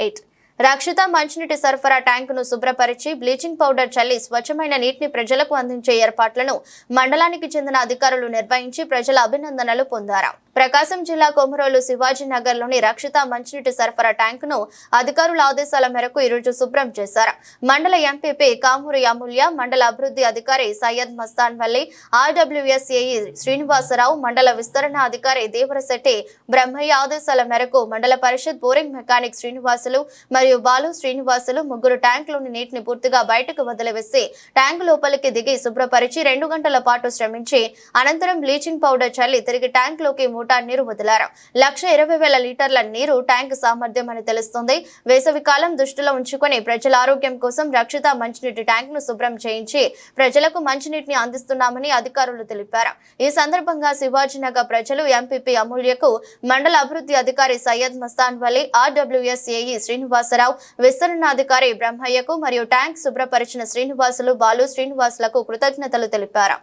eight. రక్షిత మంచినీటి సరఫరా ట్యాంకును శుభ్రపరిచి bleaching powder చల్లి స్వచ్ఛమైన నీటిని ప్రజలకు అందించే ఏర్పాట్లను మండలానికి చెందిన అధికారులు నిర్వహించి ప్రజల అభినందనలు పొందారు. ప్రకాశం జిల్లా కొమరోలు శివాజీనగర్లోని లోని రక్షిత మంచినీటి సరఫరా ట్యాంకును అధికారుల ఆదేశాల మేరకు ఈరోజు శుభ్రం చేశారు. మండల ఎంపీపీ కామూరి అమూల్య మండల అభివృద్ధి అధికారి సయ్యద్ మస్తాన్ వల్లి ఆర్డబ్ల్యూఎస్ఏఈ శ్రీనివాసరావు మండల విస్తరణ అధికారి దేవరశెట్టి బ్రహ్మయ్య ఆదేశాల మేరకు మండల పరిషత్ బోరింగ్ మెకానిక్ శ్రీనివాసులు మరియు బాలు శ్రీనివాసులు ముగ్గురు ట్యాంకులోని నీటిని పూర్తిగా బయటకు వదిలివేసి ట్యాంకు లోపలికి దిగి శుభ్రపరిచి రెండు గంటల పాటు శ్రమించి అనంతరం బ్లీచింగ్ పౌడర్ చల్లి తిరిగి ట్యాంక్లోకి మూటా నీరు వదిలారు. లక్ష ఇరవై వేల లీటర్ల నీరు ట్యాంక్ సామర్థ్యం అని తెలుస్తుంది. వేసవి కాలం దృష్టిలో ఉంచుకొని ప్రజల ఆరోగ్యం కోసం రక్షిత మంచినీటి ట్యాంక్ను శుభ్రం చేయించి ప్రజలకు మంచినీటిని అందిస్తున్నామని అధికారులు తెలిపారు. ఈ సందర్భంగా శివాజీనగర్ ప్రజలు ఎంపీపీ అమూల్యకు మండల అభివృద్ధి అధికారి సయ్యద్ మస్తాన్ వలి ఆర్డబ్ల్యూఎస్ఏఈ శ్రీనివాసరావు విస్తరణ విస్తరణాధికారి బ్రహ్మయ్యకు మరియు ట్యాంక్ శుభ్రపరిచిన శ్రీనివాసులు బాలు శ్రీనివాసులకు కృతజ్ఞతలు తెలిపారు.